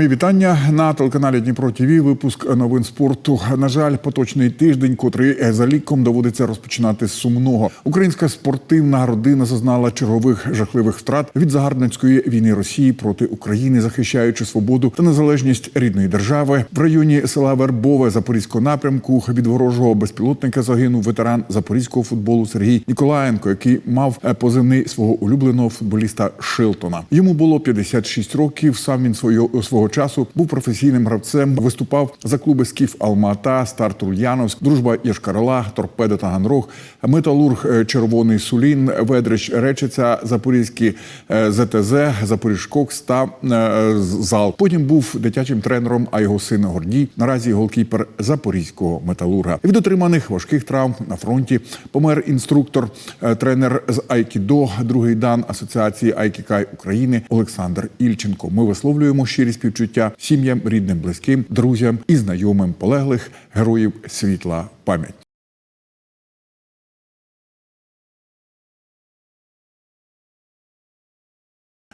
Мої вітання на телеканалі Дніпро ТВ. Випуск новин спорту. На жаль, поточний тиждень, котрий за ліком доводиться розпочинати з сумного. Українська спортивна родина зазнала чергових жахливих втрат від загарбницької війни Росії проти України, захищаючи свободу та незалежність рідної держави. В районі села Вербове Запорізького напрямку від ворожого безпілотника загинув ветеран запорізького футболу Сергій Ніколаєнко, який мав е, позивний свого улюбленого футболіста Шилтона. Йому було 56 років. Сам він свого свого часу був професійним гравцем. Виступав за клуби Скіф Алмата, Старт Ульяновськ, Дружба Єшкарала, Торпедо Таганрог, Металург е, Червоний Сулін, Ведрич Речиця, Запорізький е, ЗТЗ, Запоріжкокс та е, зал. Потім був дитячим тренером, а його син Гордій наразі голкіпер Запорізького металурга. Від отриманих важких травм на фронті помер інструктор, тренер з Айкідо, другий дан Асоціації Айкікай України Олександр Ільченко. Ми висловлюємо щирі співчуття сім'ям, рідним, близьким, друзям і знайомим полеглих героїв світла пам'ять.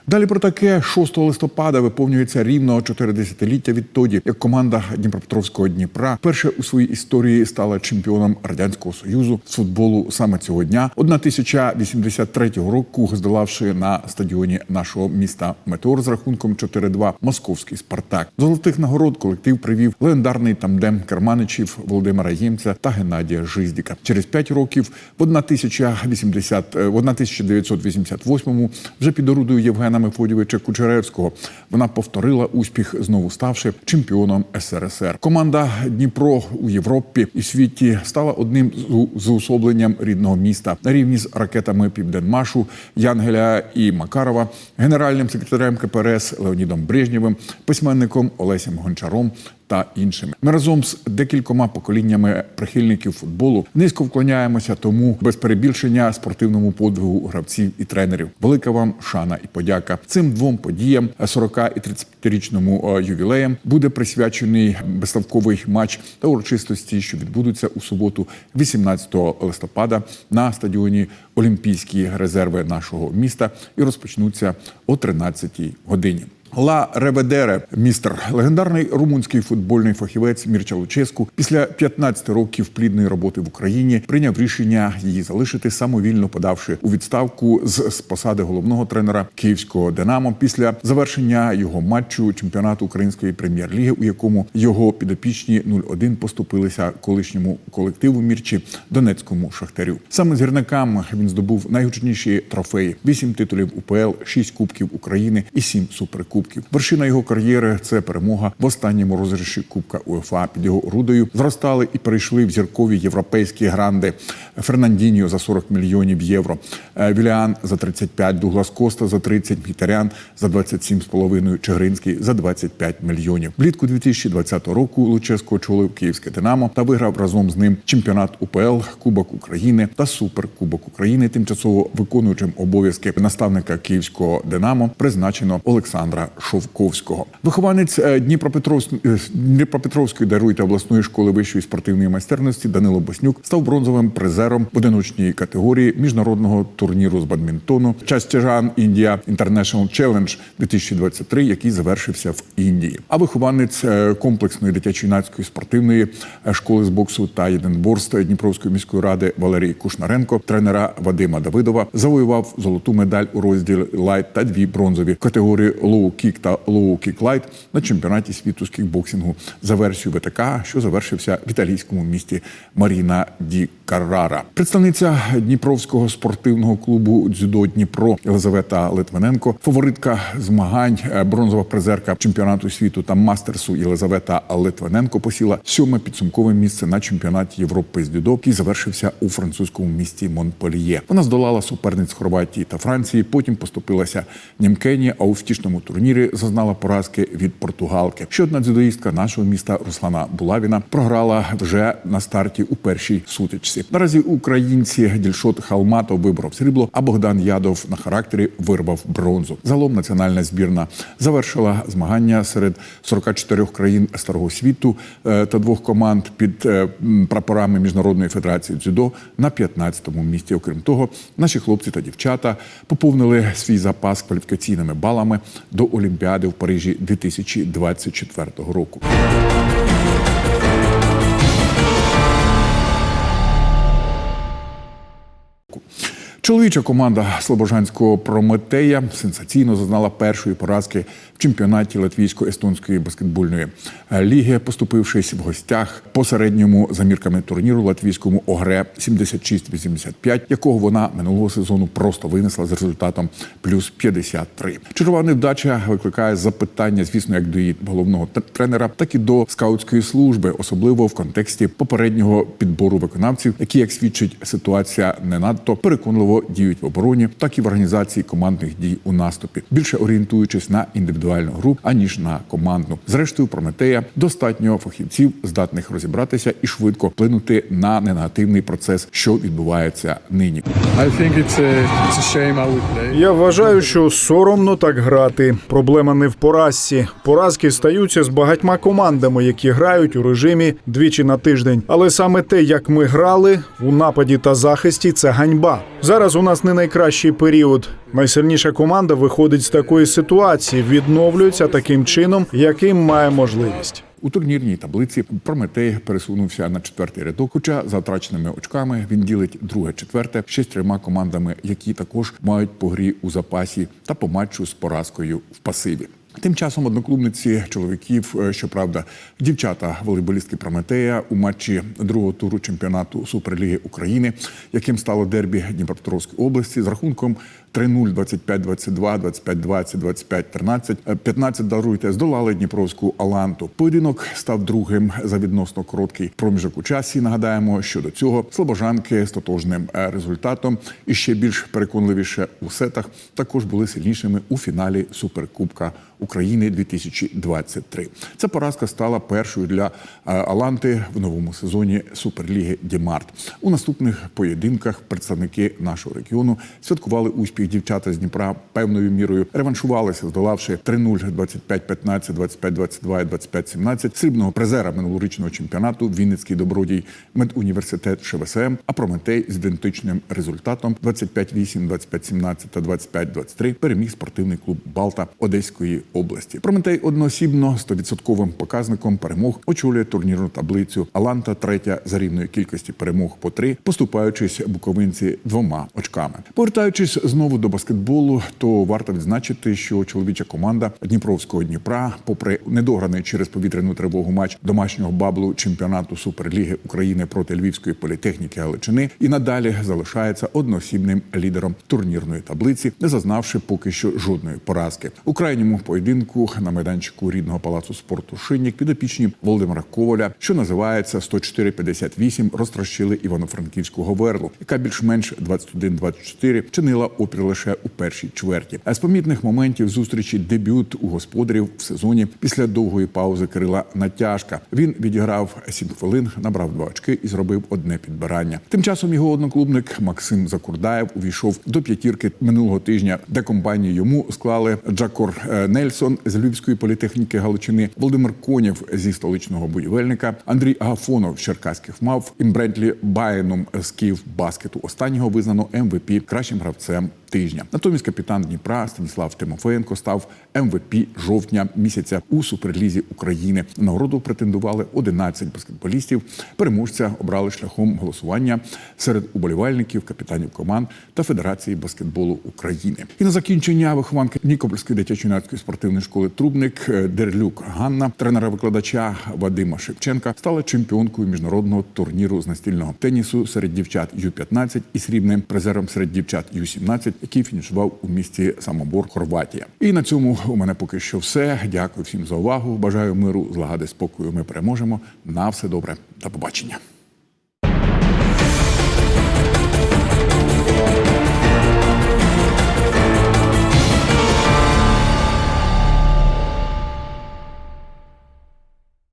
Далі про таке 6 листопада виповнюється рівно 4 десятиліття відтоді, як команда Дніпропетровського Дніпра перше у своїй історії стала чемпіоном радянського союзу з футболу саме цього дня, 1083 року, здолавши на стадіоні нашого міста Метеор з рахунком 4-2 московський Спартак. Золотих нагород колектив привів легендарний тамдем керманичів Володимира Ємця та Геннадія Жиздіка. Через 5 років в 1080, в 1988-му вже під орудою Євгена Мефодійовича Кучеревського. Вона повторила успіх, знову ставши чемпіоном СРСР. Команда Дніпро у Європі і світі стала одним з уособленням рідного міста на рівні з ракетами Південмашу, Янгеля і Макарова, генеральним секретарем КПРС Леонідом Брежнєвим, письменником Олесем Гончаром та іншими. Ми разом з декількома поколіннями прихильників футболу низько вклоняємося тому без перебільшення спортивному подвигу гравців і тренерів. Велика вам шана і подяка цим двом подіям 40 і 35-річному е, ювілеям буде присвячений безставковий матч та урочистості, що відбудуться у суботу, 18 листопада, на стадіоні Олімпійські резерви нашого міста і розпочнуться о 13 годині. Ла Реведере, містер, легендарний румунський футбольний фахівець Мірча Луческу, після 15 років плідної роботи в Україні прийняв рішення її залишити самовільно подавши у відставку з, посади головного тренера київського Динамо після завершення його матчу чемпіонату української прем'єр-ліги, у якому його підопічні 0-1 поступилися колишньому колективу Мірчі Донецькому шахтарю. Саме з гірникам він здобув найгучніші трофеї: вісім титулів УПЛ, шість кубків України і сім суперкубків. Вершина його кар'єри це перемога в останньому розіграші Кубка УЕФА. Під його орудою зростали і перейшли в зіркові європейські гранди. Фернандіньо за 40 мільйонів євро, е, Віліан за 35, Дуглас Коста за 30, Мітарян за 27,5, Чигринський за 25 мільйонів. Влітку 2020 року Луческо очолив Київське Динамо та виграв разом з ним чемпіонат УПЛ, Кубок України та Суперкубок України. Тимчасово виконуючим обов'язки наставника Київського Динамо призначено Олександра Шовковського. Вихованець е, Дніпропетровської е, Дніпропетровської даруйте обласної школи вищої спортивної майстерності Данило Боснюк став бронзовим призером в одиночній категорії міжнародного турніру з бадмінтону Частяжан Індія International Challenge 2023, який завершився в Індії. А вихованець е, комплексної дитячо-юнацької спортивної школи з боксу та єдинборств Дніпровської міської ради Валерій Кушнаренко, тренера Вадима Давидова, завоював золоту медаль у розділі лайт та дві бронзові категорії лоу-кік та лоу-кік лайт на чемпіонаті світу з кікбоксингу за версією ВТК, що завершився в італійському місті Маріна Ді Каррара. Представниця Дніпровського спортивного клубу дзюдо Дніпро Єлизавета Литвиненко, фаворитка змагань, е, бронзова призерка чемпіонату світу та мастерсу Єлизавета Литвиненко посіла сьоме підсумкове місце на чемпіонаті Європи з дзюдо, який завершився у французькому місті Монпельє. Вона здолала суперниць Хорватії та Франції. Потім поступилася Німкені, а у втішному турнірі зазнала поразки від португалки. Ще одна дзюдоїстка нашого міста Руслана Булавіна програла вже на старті у першій сутичці. Наразі українці Дільшот Халматов вибрав срібло, а Богдан Ядов на характері вирвав бронзу. Загалом національна збірна завершила змагання серед 44 країн старого світу е, та двох команд під е, прапорами міжнародної федерації дзюдо на 15-му місці. Окрім того, наші хлопці та дівчата поповнили свій запас кваліфікаційними балами до Олімпіади в Парижі 2024 року. Чоловіча команда Слобожанського Прометея сенсаційно зазнала першої поразки в чемпіонаті латвійсько-естонської баскетбольної ліги, поступившись в гостях по середньому за мірками турніру латвійському ОГРЕ 76-85, якого вона минулого сезону просто винесла з результатом плюс 53. Чергова невдача викликає запитання, звісно, як до її головного тренера, так і до скаутської служби, особливо в контексті попереднього підбору виконавців, які, як свідчить ситуація, не надто переконливо діють в обороні, так і в організації командних дій у наступі, більше орієнтуючись на індивідуальну гру, аніж на командну. Зрештою, Прометея достатньо фахівців, здатних розібратися і швидко вплинути на негативний процес, що відбувається нині. Я вважаю, що соромно так грати. Проблема не в поразці. Поразки стаються з багатьма командами, які грають у режимі двічі на тиждень. Але саме те, як ми грали у нападі та захисті, це ганьба. Зараз у нас не найкращий період. Найсильніша команда виходить з такої ситуації, відновлюється таким чином, яким має можливість. У турнірній таблиці Прометей пересунувся на четвертий рядок. Хоча за втраченими очками він ділить друге, четверте ще з трьома командами, які також мають по грі у запасі та по матчу з поразкою в пасиві. Тим часом одноклубниці чоловіків, е, щоправда, дівчата волейболістки Прометея у матчі другого туру чемпіонату Суперліги України, яким стало дербі Дніпропетровської області, з рахунком 3-0, 25-22, 25-20, 25-13, е, 15 даруйте, здолали Дніпровську Аланту. Поєдинок став другим за відносно короткий проміжок у часі. Нагадаємо, що до цього слобожанки з тотожним е, результатом і ще більш переконливіше у сетах також були сильнішими у фіналі Суперкубка України 2023. Ця поразка стала першою для е, Аланти в новому сезоні Суперліги Дімарт. У наступних поєдинках представники нашого регіону святкували успіх дівчата з Дніпра певною мірою реваншувалися, здолавши 3-0, 25-15, 25-22 і 25-17 срібного призера минулорічного чемпіонату Вінницький добродій медуніверситет ШВСМ, а Прометей з ідентичним результатом 25-8, 25-17 та 25-23 переміг спортивний клуб Балта Одеської області. Прометей одноосібно 100% показником перемог очолює турнірну таблицю. Аланта третя за рівною кількості перемог по три, поступаючись буковинці двома очками. Повертаючись знову до баскетболу, то варто відзначити, що чоловіча команда Дніпровського Дніпра, попри недограний через повітряну тривогу матч домашнього баблу чемпіонату Суперліги України проти Львівської політехніки Галичини, і надалі залишається одноосібним лідером турнірної таблиці, не зазнавши поки що жодної поразки. У крайньому поєдинку на майданчику рідного палацу спорту Шинник підопічні Володимира Коваля, що називається 104-58, розтрощили івано-франківську говерлу, яка більш-менш 21-24 чинила опір лише у першій чверті. А з помітних моментів зустрічі дебют у господарів в сезоні після довгої паузи Кирила Натяжка. Він відіграв 7 хвилин, набрав два очки і зробив одне підбирання. Тим часом його одноклубник Максим Закурдаєв увійшов до п'ятірки минулого тижня, де компанію йому склали Джакор е, Нельсон з Львівської політехніки Галичини, Володимир Конєв зі столичного будівельника, Андрій Агафонов з черкаських мав і Бредлі Байеном з Київ баскету. Останнього визнано МВП кращим гравцем тижня. Натомість капітан Дніпра Станіслав Тимофеєнко став МВП жовтня місяця у суперлізі України. Нагороду претендували 11 баскетболістів. Переможця обрали шляхом голосування серед уболівальників, капітанів команд та Федерації баскетболу України. І на закінчення вихованка Нікопольської дитячо-юнацької спортивної школи Трубник е, Дерлюк Ганна, тренера-викладача Вадима Шевченка, стала чемпіонкою міжнародного турніру з настільного тенісу серед дівчат Ю-15 і срібним призером серед дівчат Ю-17, який фінішував у місті Самобор, Хорватія. І на цьому у мене поки що все. Дякую всім за увагу. Бажаю миру, злагоди, спокою. Ми переможемо. На все добре. До побачення.